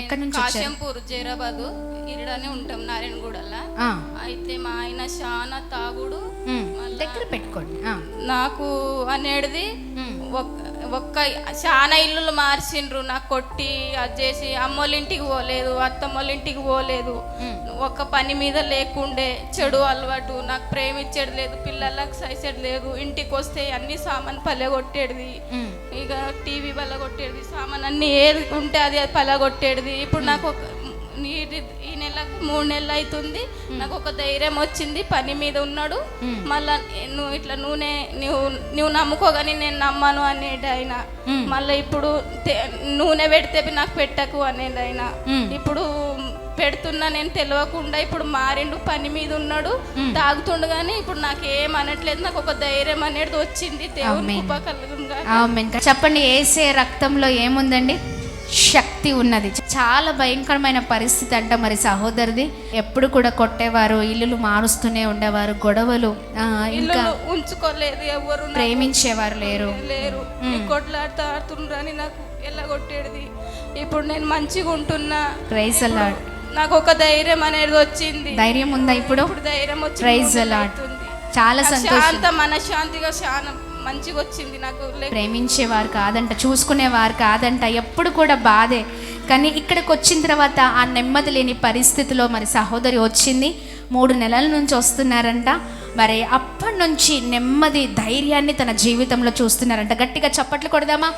ఎక్కడి నుంచి కాశంపూర్ జైరాబాదు ఇరడనే ఉంటాం నారాయణగూడలా అయితే మా ఆయన చాలా తాగుడు దగ్గర పెట్టుకోండి. నాకు అనేది ఉమ్, ఒక్క చాలా ఇల్లులు మార్చిండ్రు. నాకు కొట్టి అది చేసి అమ్మోళ్ళ ఇంటికి పోలేదు అత్తమ్మోళ్ళ ఇంటికి పోలేదు. ఒక్క పని మీద లేకుండే చెడు అలవాటు. నాకు ప్రేమించేది లేదు పిల్లలకు సైసేది లేదు. ఇంటికి వస్తే అన్ని సామాన్ పల్లెగొట్టేది ఉమ్, ఇక టీవీ పల్లగొట్టేది సామాన్ అన్ని ఏది ఉంటే అది పల్లగొట్టేది ఇప్పుడు నాకు ఒక ఈ- ఈ నెలకు మూడు నెలలు అవుతుంది నాకు ఒక ధైర్యం వచ్చింది పని మీద ఉన్నాడు. మళ్ళా నువ్వు ఇట్లా నూనె నువ్వు నువ్వు నమ్ముకోగాని నేను నమ్మను అనేది ఆయన. మళ్ళీ ఇప్పుడు నూనె పెడితే నాకు పెట్టకు అనేది ఆయన. ఇప్పుడు పెడుతున్నా నేను తెలియకుండా ఇప్పుడు మారిండు పని మీద ఉన్నాడు. తాగుతుండు కానీ ఇప్పుడు నాకు ఏం అనట్లేదు. నాకు ఒక ధైర్యం అనేది వచ్చింది దేవుని. చెప్పండి ఏసే రక్తంలో ఏముందండి? శక్తి ఉన్నది. చాలా భయంకరమైన పరిస్థితి అంట మరి సహోదరిది. ఎప్పుడు కూడా కొట్టేవారు ఇల్లులు మారుస్తూనే ఉండేవారు గొడవలు ఇంకా ఉంచుకోలేదు ఎవరు ప్రేమించేవారు లేరు. లేరు. కొట్లాడుతూ ఆడుతుండ్రని నాకు ఎల్లగొట్టేది. ఇప్పుడు నేను మంచిగా ఉంటున్నా. ప్రైజ్ అలాడ్ నాకు ఒక ధైర్యం అనేది వచ్చింది. ధైర్యం ఉందా ఇప్పుడు? ధైర్యం వచ్చి ప్రైజ్ అలాడ్. చాలా సంతోషం. శాంత మనశ్శాంతిగా చాలా మంచిగా వచ్చింది నాకు ప్రేమించేవారు కాదంట చూసుకునేవారు కాదంట ఎప్పుడు కూడా బాధే. కానీ ఇక్కడికి వచ్చిన తర్వాత ఆ నెమ్మది లేని పరిస్థితిలో మరి సహోదరి వచ్చింది. మూడు నెలల నుంచి వస్తున్నారంట. మరి అప్పటి నుంచి నెమ్మది ధైర్యాన్ని తన జీవితంలో చూస్తున్నారంట. గట్టిగా చప్పట్లు కొడదామా?